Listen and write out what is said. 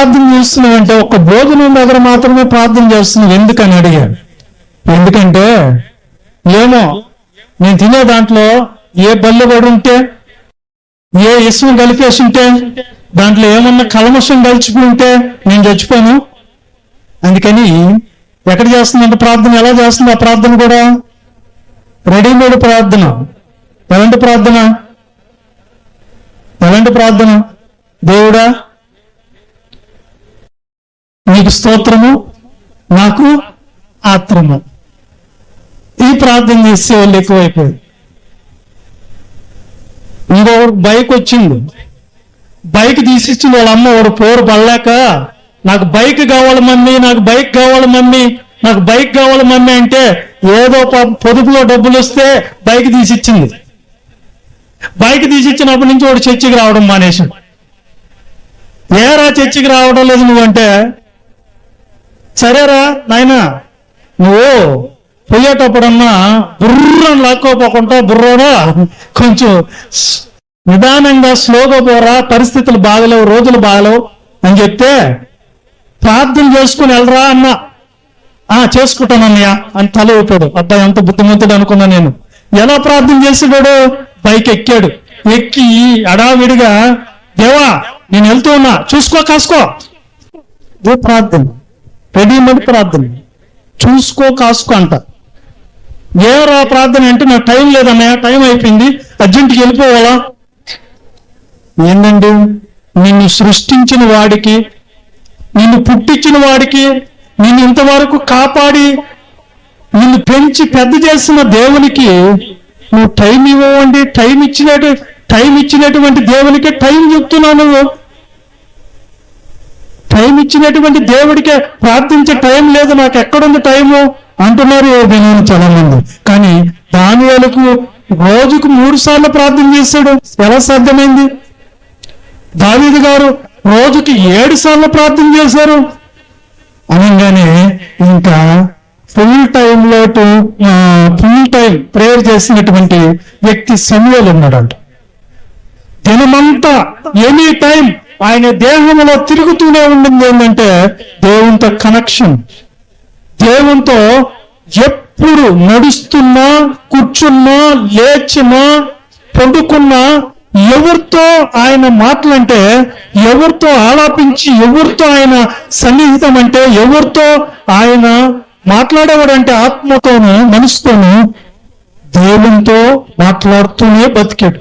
ప్రార్థన చేస్తున్నావు అంటే ఒక భోజనం దగ్గర మాత్రమే ప్రార్థన చేస్తున్నావు. ఎందుకని అడిగాడు? ఎందుకంటే ఏమో నేను తినే దాంట్లో ఏ బల్లు ఉంటే ఏ ఇసుమ కలిపేసి ఉంటే దాంట్లో ఏమన్నా కలమషం కలిసిపోయి ఉంటే నేను చచ్చిపోను. అందుకని ఎక్కడ చేస్తుందంటే ప్రార్థన ఎలా చేస్తుంది ఆ ప్రార్థన కూడా? రెడీమేడ్ ప్రార్థన. ఎలాంటి ప్రార్థన? ఎలాంటి ప్రార్థన? దేవుడా నీకు స్తోత్రము నాకు ఆత్రము. ఈ ప్రార్థన చేసే వాళ్ళు ఎక్కువైపోయారు. ఇంకో బైక్ వచ్చింది. బైక్ తీసిచ్చింది వాళ్ళ అమ్మ వాడు పోరు పడలేక నాకు బైక్ కావాలి మమ్మీ నాకు బైక్ కావాలి మమ్మీ నాకు బైక్ కావాలి మమ్మీ అంటే ఏదో పొదుపులో డబ్బులు వస్తే బైక్ తీసిచ్చింది. బైక్ తీసిచ్చినప్పటి నుంచి వాడు చర్చికి రావడం మానేశాడు. ఏరా చర్చికి రావడం లేదు నువ్వంటే సరేరా నాయనా. నువ్వు పోయేటప్పుడన్నా బుర్రం లాక్కోపోకుండా బుర్రోడా? కొంచెం నిదానంగా స్లోగా పోరా పరిస్థితులు బాగలేవు రోజులు బాగలేవు అని చెప్తే ప్రార్థన చేసుకుని వెళ్ళరా అన్న. ఆ చేసుకుంటానన్నయ్య అని తల ఊపాడు. అబ్బాయి ఎంత బుద్ధిమంతుడు అనుకున్నా నేను. ఎలా ప్రార్థన చేసేవాడు? బైక్ ఎక్కాడు. ఎక్కి అడావిడిగా దేవా నేను వెళ్తూ ఉన్నా. చూసుకో కాసుకో. ప్రార్థన. రెడీమేడ్ ప్రార్థన. చూసుకో కాసుకో అంట. ఏరా ప్రార్థన అంటే నాకు టైం లేదన్నయ్య టైం అయిపోయింది. అర్జెంట్కి వెళ్ళిపోవాలా? ఏంటండి నిన్ను సృష్టించిన వాడికి నిన్ను పుట్టించిన వాడికి నిన్ను ఇంతవరకు కాపాడి నిన్ను పెంచి పెద్ద చేసిన దేవునికి నువ్వు టైం ఇవ్వండి టైం ఇచ్చినట్టు టైం ఇచ్చినటువంటి దేవునికి టైం చెప్తున్నావు నువ్వు. టైం ఇచ్చినటువంటి దేవుడికే ప్రార్థించే టైం లేదు నాకు ఎక్కడుంది టైము? అంటున్నారు ఓ దినాన్ని చాలా మంది కానీ దాని రోజుకు మూడు సార్లు ప్రార్థన చేశాడు. ఎలా సాధ్యమైంది? దావీదు గారు రోజుకి ఏడు సార్లు ప్రార్థన చేశారు. అనగానే ఇంకా ఫుల్ టైంలో ఫుల్ టైం ప్రేయర్ చేసినటువంటి వ్యక్తి సమయాలు ఉన్నాడంట. దినమంతా ఎనీ టైం ఆయన దేహంలో తిరుగుతూనే ఉండింది ఏంటంటే దేవునితో కనెక్షన్ దేవునితో ఎప్పుడు నడుస్తున్నా కూర్చున్నా లేచినా పండుకున్నా ఎవరితో ఆయన మాటలంటే ఎవరితో ఆలాపించి ఎవరితో ఆయన సన్నిహితం అంటే ఎవరితో ఆయన మాట్లాడేవాడంటే ఆత్మతోనూ మనసుతోనూ దేవునితో మాట్లాడుతూనే బతికాడు.